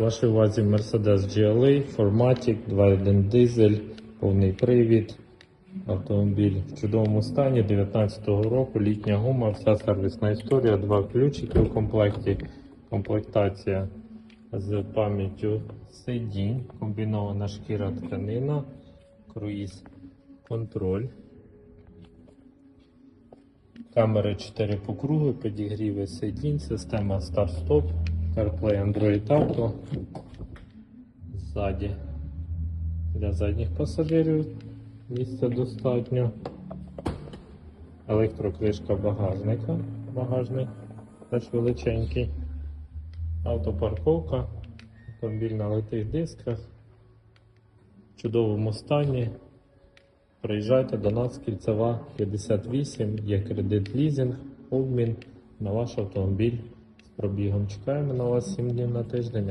Вашій увазі Mercedes GLA, Formatic, 2.1 дизель, повний привід. Автомобіль в чудовому стані 19-го року, літня гума, вся сервісна історія, два ключики в комплекті, комплектація з пам'яттю сидінь, комбінована шкіра тканина, круїз контроль. Камери 4 по кругу, підігріви сидінь, система старт-стоп, CarPlay Android Auto. Ззаді для задніх пасажирів місця достатньо. Електрокришка багажника. Багажник теж величенький. Автопарковка. Автомобіль на литих дисках. В чудовому стані. Приїжджайте до нас, кільцева 58, є кредит лізинг, обмін на ваш автомобіль пробігом. Чекаємо на вас 7 днів на тиждень.